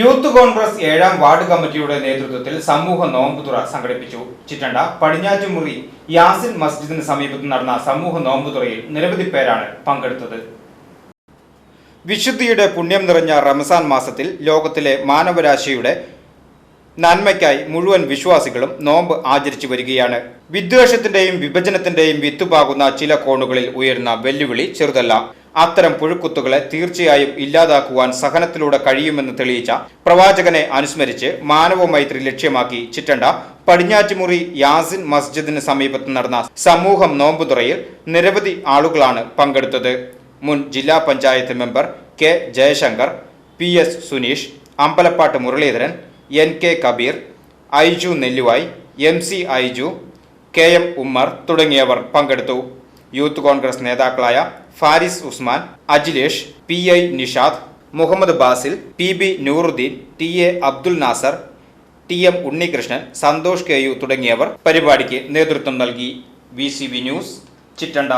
Youth congress ഏഴാം ward കമ്മിറ്റിയുടെ നേതൃത്വത്തിൽ സമൂഹ നോമ്പുതുറ സംഘടിപ്പിച്ചു. ചിറ്റണ്ട പടിഞ്ഞാറ്റുമുറി യാസിൻ മസ്ജിദിന് സമീപത്ത് നടന്ന സമൂഹ നോമ്പുതുറയിൽ നിരവധി പേരാണ് പങ്കെടുത്തത്. വിശുദ്ധിയുടെ പുണ്യം നിറഞ്ഞ റമസാൻ മാസത്തിൽ ലോകത്തിലെ മാനവരാശിയുടെ നന്മയ്ക്കായി മുഴുവൻ വിശ്വാസികളും നോമ്പ് ആചരിച്ചു വരികയാണ്. വിദ്വേഷത്തിന്റെയും വിഭജനത്തിന്റെയും വിത്തുപാകുന്ന ചില കോണുകളിൽ ഉയരുന്ന വെല്ലുവിളി ചെറുതല്ല. അത്തരം പുഴുക്കുത്തുകളെ തീർച്ചയായും ഇല്ലാതാക്കുവാൻ സഹനത്തിലൂടെ കഴിയുമെന്ന് തെളിയിച്ച പ്രവാചകനെ അനുസ്മരിച്ച് മാനവ മൈത്രി ലക്ഷ്യമാക്കി ചിറ്റണ്ട പടിഞ്ഞാറ്റുമുറി യാസിൻ മസ്ജിദിന് സമീപത്ത് നടന്ന സമൂഹം നോമ്പുതുറയിൽ നിരവധി ആളുകളാണ് പങ്കെടുത്തത്. മുൻ ജില്ലാ panchayat member K Jayashankar P S Suneesh Ambalappatt Muraleedharan N K Kabeer Aiju Nelluvayi M C Aiju K M Ummer തുടങ്ങിയവർ പങ്കെടുത്തു. യൂത്ത് കോൺഗ്രസ് നേതാക്കളായ Faris Usman Ajilesh P I Nishad Muhammad Basil P B Nooruddeen T A Abdul Nasar T M Unnikrishnan Santhosh KU തുടങ്ങിയവർ പരിപാടിക്ക് നേതൃത്വം നൽകി. V news Chittanda.